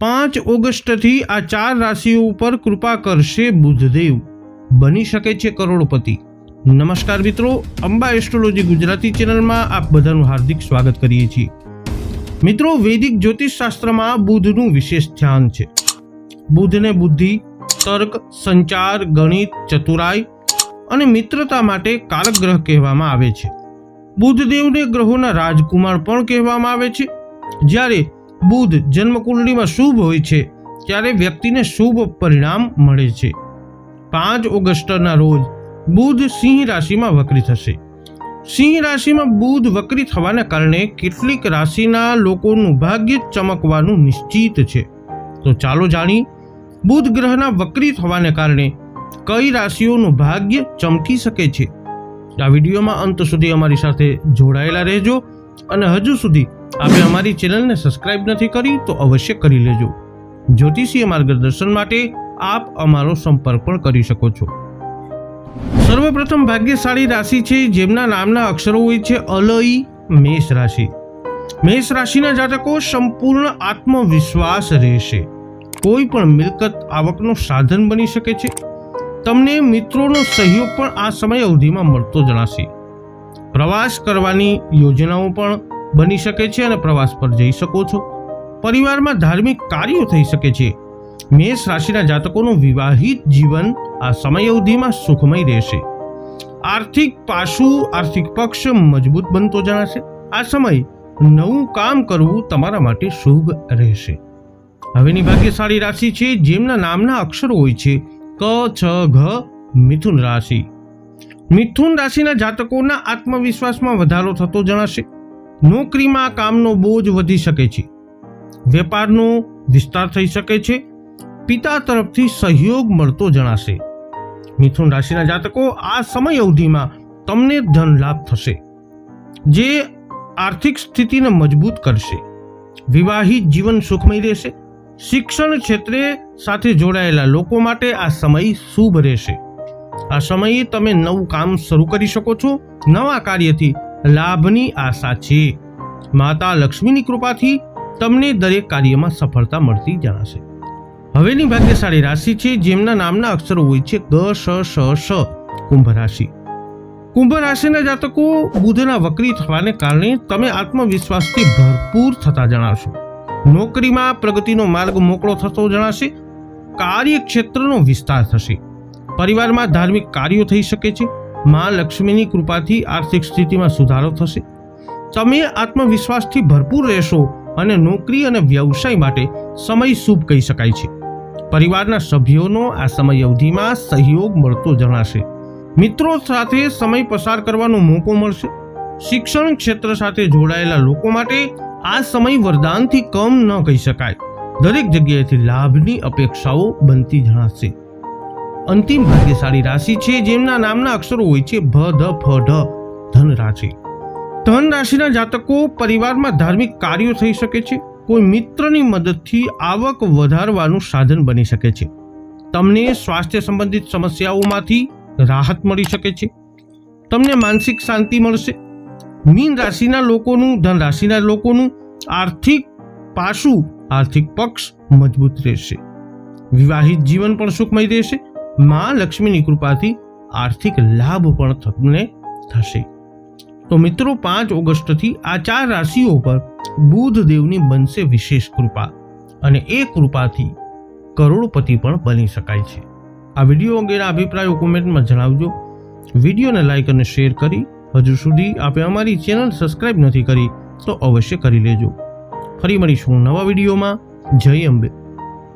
પાંચ ઓગસ્ટથી આ ચાર રાશિઓ ઉપર કૃપા કરશે બુધદેવ. બની શકે છે કરોડપતિ. નમસ્કાર મિત્રો, અંબા એસ્ટ્રોલોજી ગુજરાતી ચેનલમાં આપ બધાનું હાર્દિક સ્વાગત કરીએ છીએ. મિત્રો, વૈદિક જ્યોતિષ શાસ્ત્રમાં બુધનું વિશેષ ધ્યાન છે. બુધને બુદ્ધિ, તર્ક, સંચાર, ગણિત, ચતુરાઈ અને મિત્રતા માટે કારક ગ્રહ કહેવામાં આવે છે. બુધદેવને ગ્રહોના રાજકુમાર પણ કહેવામાં આવે છે. જ્યારે બુધ જન્મકુંડલીમાં શુભ હોય છે, ત્યારે વ્યક્તિને શુભ પરિણામ મળે છે. પાંચ ઓગસ્ટના રોજ બુધ સિંહ રાશિમાં વક્રી થશે. સિંહ રાશિમાં બુધ વક્રી થવાના કારણે કેટલીક રાશિના લોકોનું ભાગ્ય ચમકવાનું નિશ્ચિત છે. તો ચાલો જાણી બુધ ગ્રહના વક્રી થવાને કારણે કઈ રાશિઓનું ભાગ્ય ચમકી શકે છે? આ વિડીયોમાં અંત સુધી અમારી સાથે જોડાયેલા રહેજો અને હજુ સુધી આપે અમારી ચેનલને સબસ્ક્રાઇબ નથી કરી, તો અવશ્ય કરી લેજો. જ્યોતિષીય માર્ગદર્શન માટે આપ અમારો સંપર્ક પણ કરી શકો છો. સર્વપ્રથમ ભાગ્યશાળી રાશિ છે, જેમના નામના અક્ષરો હોય છે અલઈ મેષ રાશિ. મેષ રાશિના જાતકો સંપૂર્ણ આત્મવિશ્વાસ રહેશે. કોઈ પણ મિલકત આવકનું સાધન બની શકે છે. તમને મિત્રોનો સહયોગ પણ આ સમય અવધિમાં મળતો જણાશે. પ્રવાસ કરવાની યોજનાઓ પણ બની શકે છે અને પ્રવાસ પર જઈ શકો છો. પરિવારમાં ધાર્મિક કાર્યો થઈ શકે છે. મેષ રાશિના જાતકોનું વિવાહિત જીવન આ સમય અવધિમાં સુખમય રહેશે. આર્થિક પાસું, આર્થિક પક્ષ મજબૂત બનતો જણાશે. આ સમય નવું કામ કરવું તમારા માટે શુભ રહેશે. હવેની ભાગ્યશાળી રાશિ છે, જેમના નામના અક્ષરો હોય છે, ક, છ, ઘ, મિથુન રાશિ. મિથુન રાશિના જાતકોના આત્મવિશ્વાસમાં વધારો થતો જણાશે. નોકરીમાં કામનો બોજ વધી શકે છે. વેપારનો વિસ્તાર થઈ શકે છે. પિતા તરફથી સહયોગ મળતો જણાશે. મિથુન રાશિના જાતકો, આ સમય અવધિમાં તમને ધન લાભ થશે, જે આર્થિક સ્થિતિને મજબૂત કરશે. વિવાહિત જીવન સુખમય રહેશે. શિક્ષણ ક્ષેત્રે સાથે જોડાયેલા લોકો માટે આ સમય શુભ રહેશે. આ સમયે તમે નવું કામ શરૂ કરી શકો છો. નવા કાર્યથી લાભની આશા છે. માતા લક્ષ્મીની કૃપાથી તમને દરેક કાર્યમાં સફળતા મળતી જણાશે. હવેની ભાગ્યશાળી રાશિ છે, જેમના નામના અક્ષરો હોય છે ગ, શ શ શ, કુંભ રાશિ. કુંભ રાશિના જાતકો બુધના વક્રી થવાને કારણે તમે આત્મવિશ્વાસથી ભરપૂર થતા જણાશો. નોકરીમાં પ્રગતિનો માર્ગ મોકળો થતો જણાશે. કાર્યક્ષેત્રનો વિસ્તાર થશે. પરિવારમાં ધાર્મિક કાર્યો થઈ શકે છે. મા લક્ષ્મીની કૃપાથી આર્થિક સ્થિતિમાં સુધારો થશે. તમે આત્મવિશ્વાસથી ભરપૂર રહેશો અને નોકરી અને વ્યવસાય માટે સમય શુભ કહી શકાય છે. પરિવારના સભ્યોનો આ સમય અવધિમાં સહયોગ મળતો જણાશે. મિત્રો સાથે સમય પસાર કરવાનો મોકો મળશે. શિક્ષણ ક્ષેત્ર સાથે જોડાયેલા લોકો માટે આ સમય વરદાનથી કમ ન કહી શકાય. દરેક જગ્યાએથી લાભની અપેક્ષાઓ બનતી જણાશે. અંતિમ ભાગ્યશાળી રાશિ છે, જેમના નામના અક્ષરો હોય છે, ભ, ધ, ફ, ઢ, ધન રાશિ. ધન રાશિના જાતકો પરિવારમાં ધાર્મિક કાર્યો થઈ શકે છે, કોઈ મિત્રની મદદથી આવક વધારવાનું સાધન બની શકે છે. તમને સ્વાસ્થ્ય સંબંધિત સમસ્યાઓમાંથી રાહત મળી શકે છે. તમને માનસિક શાંતિ મળશે. મીન રાશિના લોકોનું, ધન રાશિના લોકોનું આર્થિક પાસું, આર્થિક પક્ષ મજબૂત રહેશે. વિવાહિત જીવન પણ સુખમય રહેશે. મા લક્ષ્મીની કૃપાથી આર્થિક લાભ પણ તમને થશે. તો મિત્રો, પાંચ ઓગસ્ટથી આ ચાર રાશિઓ પર બુધ દેવની બનશે વિશેષ કૃપા અને એ કૃપાથી કરોડપતિ પણ બની શકાય છે. આ વીડિયો અંગેના અભિપ્રાયો કોમેન્ટમાં જણાવજો. વિડીયોને લાઇક અને શેર કરી હજુ સુધી આપે અમારી ચેનલ સબસ્ક્રાઇબ નથી કરી તો અવશ્ય કરી લેજો. ફરી મળીશું નવા વિડીયોમાં. જય અંબે.